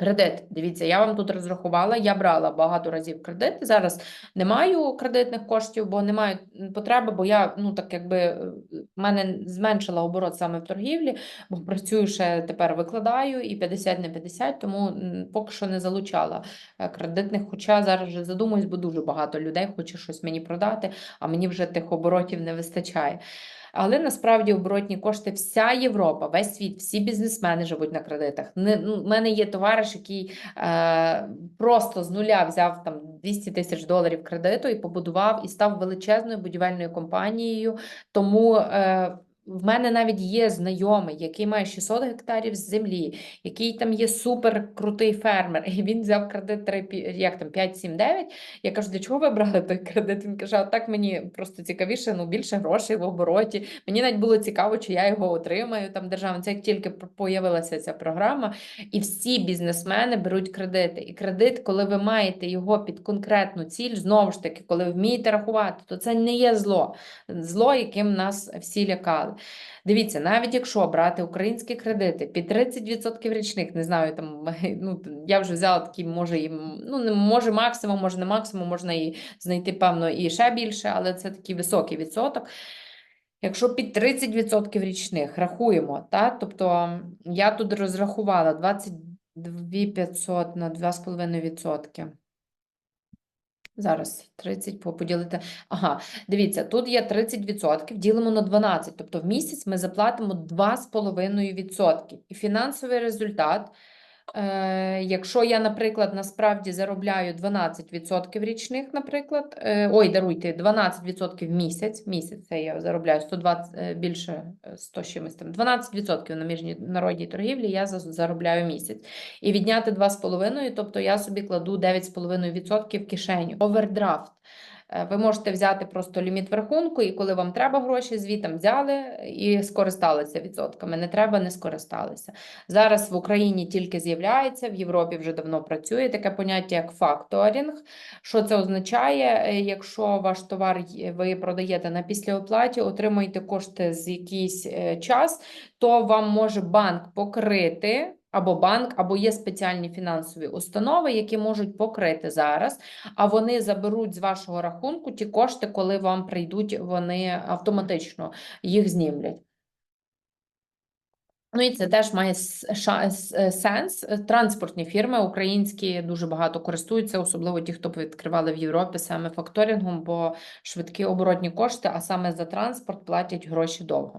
Кредит. Дивіться, я вам тут розрахувала, я брала багато разів кредит. Зараз не маю кредитних коштів, бо не маю потреби, бо я, ну так якби в мене зменшила оборот саме в торгівлі, бо працюю ще тепер викладаю і 50 на 50, тому поки що не залучала е, кредитних. Хоча зараз вже задумуюсь, бо дуже багато людей хоче щось мені продати, а мені вже тих оборотів не вистачає. Але насправді оборотні кошти вся Європа, весь світ, всі бізнесмени живуть на кредитах. Не, ну, в мене є товариш, який е, просто з нуля взяв там 200 тисяч доларів кредиту і побудував і став величезною будівельною компанією. Тому е, в мене навіть є знайомий, який має 600 гектарів землі, який там є супер крутий фермер, і він взяв кредит 3, пі- як там 5, 7, 9. Я кажу, для чого ви брали той кредит? Він каже, так мені просто цікавіше, ну більше грошей в обороті. Мені навіть було цікаво, чи я його отримаю там державно. Це як тільки появилася ця програма, і всі бізнесмени беруть кредити. І кредит, коли ви маєте його під конкретну ціль, знову ж таки, коли вмієте рахувати, то це не є зло. Зло, яким нас всі лякали. Дивіться, навіть якщо брати українські кредити під 30% річних, не знаю, там ну я вже взяла такі, може і ну не може максимум, може не максимум, можна і знайти певно і ще більше, але це такий високий відсоток. Якщо під 30% річних рахуємо, та, тобто я тут розрахувала 22 500 на 2,5%. Зараз 30 по- поділити. Ага, дивіться, тут є 30%, ділимо на 12, тобто в місяць ми заплатимо 2,5%. І фінансовий результат, якщо я, наприклад, насправді заробляю 12% річних, наприклад, е, ой, даруйте, 12% в місяць, місяць це я заробляю 120, е, більше е, 100 з чимось там, 12% на міжнародній торгівлі я за- заробляю місяць. І відняти 2,5, тобто я собі кладу 9,5% в кишеню. Овердрафт. Е, Ви можете взяти просто ліміт в рахунку, і коли вам треба гроші, звітом взяли і скористалися відсотками. Не треба, не скористалися. Зараз в Україні тільки з'являється, в Європі вже давно працює таке поняття, як факторинг. Що це означає? Е, Якщо ваш товар ви продаєте на післяоплаті, отримуєте кошти з якийсь е, час, то вам може банк покрити. Або банк, або є спеціальні фінансові установи, які можуть покрити зараз, а вони заберуть з вашого рахунку ті кошти, коли вам прийдуть, вони автоматично їх знімлять. Ну і це теж має е, сенс. Транспортні фірми українські дуже багато користуються, особливо ті, хто відкривали в Європі саме факторингом, бо швидкі оборотні кошти, а саме за транспорт платять гроші довго.